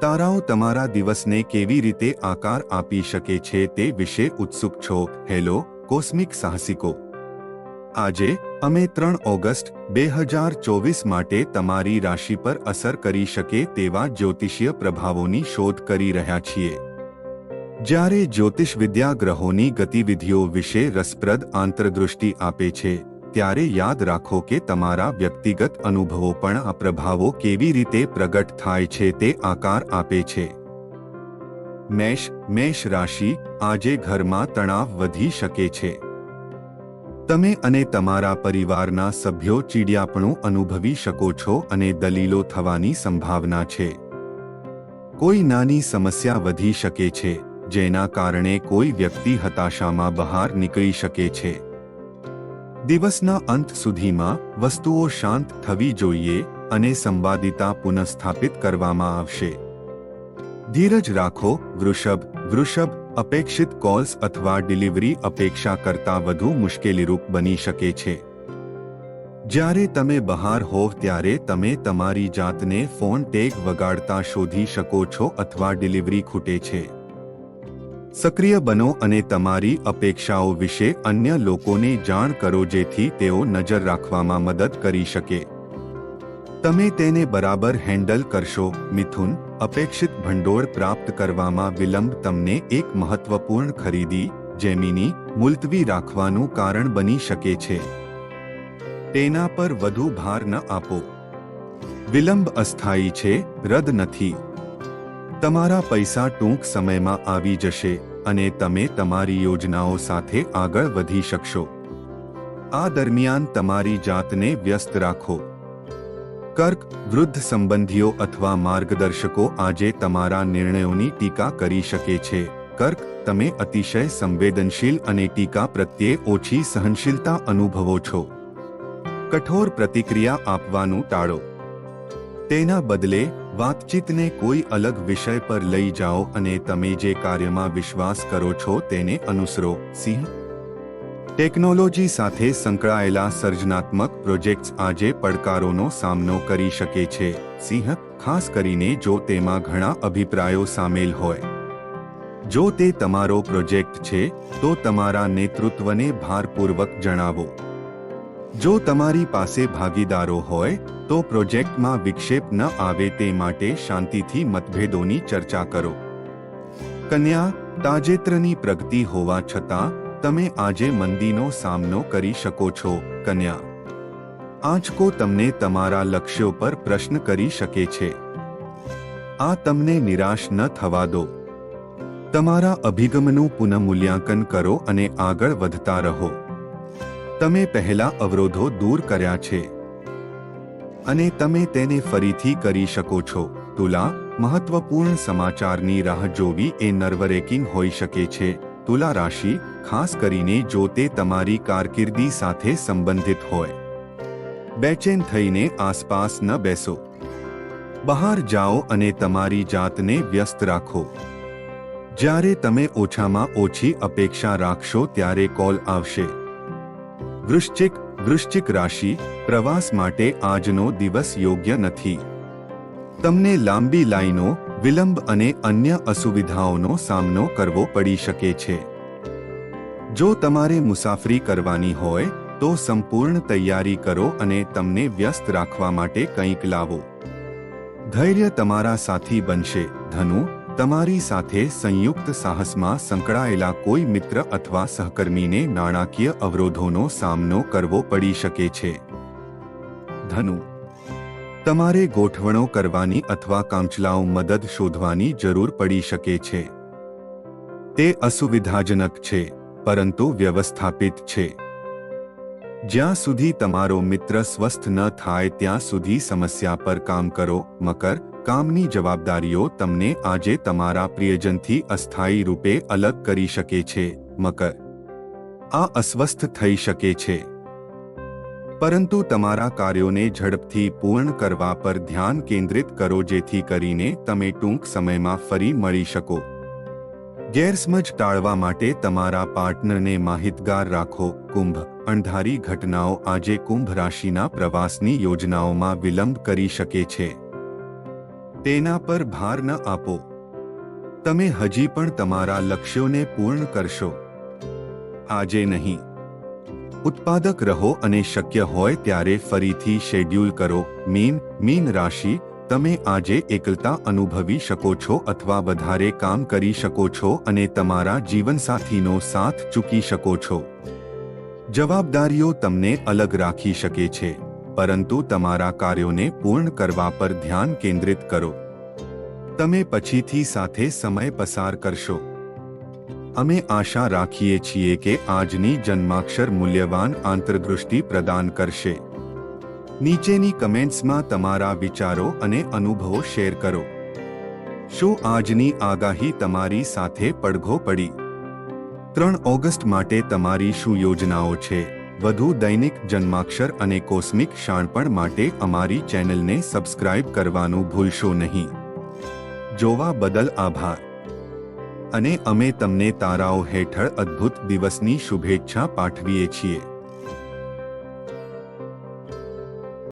તારાઓ તમારા દિવસને કેવી રીતે આકાર આપી શકે છે તે વિશે ઉત્સુક છો? હેલો, કોસ્મિક સાહસિકો. આજે, અમે ત્રણ ઓગસ્ટ, બે હજાર ચોવીસ માટે તમારી રાશિ પર અસર કરી શકે તેવા જ્યોતિષીય પ્રભાવોની શોધ કરી રહ્યા છીએ. જ્યારે જ્યોતિષ વિદ્યા ગ્રહોની ગતિવિધિઓ વિશે રસપ્રદ આંતરદૃષ્ટિ આપે છે ત્યારે યાદ રાખો કે તમારા વ્યક્તિગત અનુભવો પણ આ પ્રભાવો કેવી રીતે પ્રગટ થાય છે તે આકાર આપે છે. મેષ મેષ રાશિ આજે ઘરમાં તણાવ વધી શકે છે. તમે અને તમારા પરિવારના સભ્યો ચીડિયાપણું અનુભવી શકો છો અને દલીલો થવાની સંભાવના છે. કોઈ નાની સમસ્યા વધી શકે છે, જેના કારણે કોઈ વ્યક્તિ હતાશામાં બહાર નીકળી શકે છે. દિવસના અંત સુધીમાં વસ્તુઓ શાંત થવી જોઈએ અને સંવાદિતા પુનઃસ્થાપિત કરવામાં આવશે. ધીરજ રાખો, વૃષભ. વૃષભ, અપેક્ષિત કોલ્સ અથવા ડિલિવરી અપેક્ષા કરતાં વધુ મુશ્કેલીરૂપ બની શકે છે. જ્યારે તમે બહાર હોવ ત્યારે તમે તમારી જાતને ફોન ટેગ વગાડતા શોધી શકો છો અથવા ડિલિવરી ખૂટે છે. સક્રિય બનો અને તમારી અપેક્ષાઓ વિશે અન્ય લોકોને જાણ કરો જેથી તેઓ નજર રાખવામાં મદદ કરી શકે. તમે તેને બરાબર હેન્ડલ કરશો. મિથુન, અપેક્ષિત ભંડોળ પ્રાપ્ત કરવામાં વિલંબ તમને એક મહત્વપૂર્ણ ખરીદી, જેમીની મુલતવી રાખવાનું કારણ બની શકે છે. તેના પર વધુ ભાર ન આપો. વિલંબ અસ્થાયી છે. રદ નથી. તમારા પૈસા ટૂંક સમયમાં આવી જશે અને તમે તમારી યોજનાઓ સાથે આગળ વધી શકશો. આ દરમિયાન તમારી જાતને વ્યસ્ત રાખો. કર્ક, વૃદ્ધ સંબંધીઓ અથવા માર્ગદર્શકો આજે તમારા નિર્ણયોની ટીકા કરી શકે છે. કર્ક, તમે અતિશય સંવેદનશીલ અને ટીકા પ્રત્યે ઓછી સહનશીલતા અનુભવો છો. કઠોર પ્રતિક્રિયા આપવાનું ટાળો. તેના બદલે વાતચીતને કોઈ અલગ વિષય પર લઈ જાઓ અને તમે જે કાર્યમાં વિશ્વાસ કરો છો તેને અનુસરો. સિંહ. ટેકનોલોજી સાથે સંકળાયેલા સર્જનાત્મક પ્રોજેક્ટ્સ આજે પડકારોનો સામનો કરી શકે છે. સિંહ, ખાસ કરીને જો તેમાં ઘણા અભિપ્રાયો સામેલ હોય. જો તે તમારો પ્રોજેક્ટ છે, તો તમારા નેતૃત્વને ભારપૂર્વક જણાવો. જો તમારી પાસે ભાગીદારો હોય, તો પ્રોજેક્ટમાં વિક્ષેપ ન આવે તે માટે શાંતિથી મતભેદોની ચર્ચા કરો. કન્યા, તાજેતરની પ્રગતિ હોવા છતાં, તમે આજે મંદીનો સામનો કરી શકો છો, કન્યા. આંચકો તમને તમારા લક્ષ્યો પર પ્રશ્ન કરી શકે છે. આ તમને નિરાશ ન થવા દો. તમારા અભિગમનું પુનઃમૂલ્યાંકન કરો અને આગળ વધતા રહો. તમે પહેલા અવરોધો દૂર કર્યા છે અને તમે તેને ફરીથી કરી શકો છો. તુલા, મહત્વપૂર્ણ સમાચારની રાહ જોવી એ નર્વરેકિંગ હોઈ શકે છે. તુલા રાશિ, ખાસ કરીને જો તે તમારી કારકિર્દી સાથે સંબંધિત હોય. બેચેન થઈને આસપાસ ન બેસો. બહાર જાઓ અને તમારી જાતને વ્યસ્ત રાખો. જ્યારે તમે ઓછામાં ઓછી અપેક્ષા રાખશો ત્યારે કોલ આવશે. વૃશ્ચિક વૃશ્ચિક રાશિ પ્રવાસ માટે આજનો દિવસ યોગ્ય નથી. તમને લાંબી લાઈનો, વિલંબ અને અન્ય અસુવિધાઓનો સામનો કરવો પડી શકે છે. જો તમારે મુસાફરી કરવાની હોય, તો સંપૂર્ણ તૈયારી કરો અને તમને વ્યસ્ત રાખવા માટે કંઈક લાવો. ધૈર્ય તમારા સાથી બનશે. ધનુ તમારી સાથે સંયુક્ત સાહસમાં સંકળાયેલા કોઈ મિત્ર અથવા સહકર્મીને નાણાકીય અવરોધોનો સામનો કરવો પડી શકે છે. ધનુ, તમારે ગોઠવણો કરવાની અથવા કામચલાઉ મદદ શોધવાની જરૂર પડી શકે છે. તે અસુવિધાજનક છે, પરંતુ વ્યવસ્થાપિત છે. જ્યાં સુધી તમારો મિત્ર સ્વસ્થ ન થાય ત્યાં સુધી સમસ્યા પર કામ કરો, મકર. કામની જવાબદારીઓ તમને આજે તમારા પ્રિયજનથી અસ્થાયી રૂપે અલગ કરી શકે છે, મકર. આ અસ્વસ્થ થઈ શકે છે. પરંતુ તમારા કાર્યોને ઝડપથી પૂર્ણ કરવા પર ધ્યાન કેન્દ્રિત કરો જેથી કરીને તમે ટૂંક સમયમાં ફરી મળી શકો. ગેરસમજ ટાળવા માટે તમારા પાર્ટનરને માહિતગાર રાખો. કુંભ, અણધારી ઘટનાઓ આજે કુંભ રાશિના પ્રવાસની યોજનાઓમાં વિલંબ કરી શકે છે. તેના પર ભાર ન આપો. તમે હજી પણ તમારા લક્ષ્યોને પૂર્ણ કરશો. આજે નહીં. ઉત્પાદક રહો અને શક્ય હોય ત્યારે ફરીથી શેડ્યુલ કરો. મીન મીન રાશિ, તમે આજે એકલતા અનુભવી શકો છો અથવા વધારે કામ કરી શકો છો અને તમારા જીવનસાથીનો સાથ ચૂકી શકો છો. જવાબદારીઓ તમને અલગ રાખી શકે છે. પરંતુ તમારા કાર્યોને પૂર્ણ કરવા પર ધ્યાન કેન્દ્રિત કરો. તમે પછીથી સાથે સમય પસાર કરશો. અમે આશા રાખીએ છીએ કે આજની જન્માક્ષર મૂલ્યવાન આંતરદૃષ્ટિ પ્રદાન કરશે. નીચેની કમેન્ટ્સમાં તમારા વિચારો અને અનુભવો શેર કરો. શું આજની આગાહી તમારી સાથે પડઘો પડી? ત્રણ ઓગસ્ટ માટે તમારી શું યોજનાઓ છે? વધુ દૈનિક, જન્માક્ષર અને કોસ્મિક શાણપણ માટે અમારી ચેનલને સબસ્ક્રાઇબ કરવાનું ભૂલશો નહીં. જોવા બદલ આભાર. અને અમે તમને તારાઓ હેઠળ અદ્ભુત દિવસની શુભેચ્છા પાઠવીએ છીએ.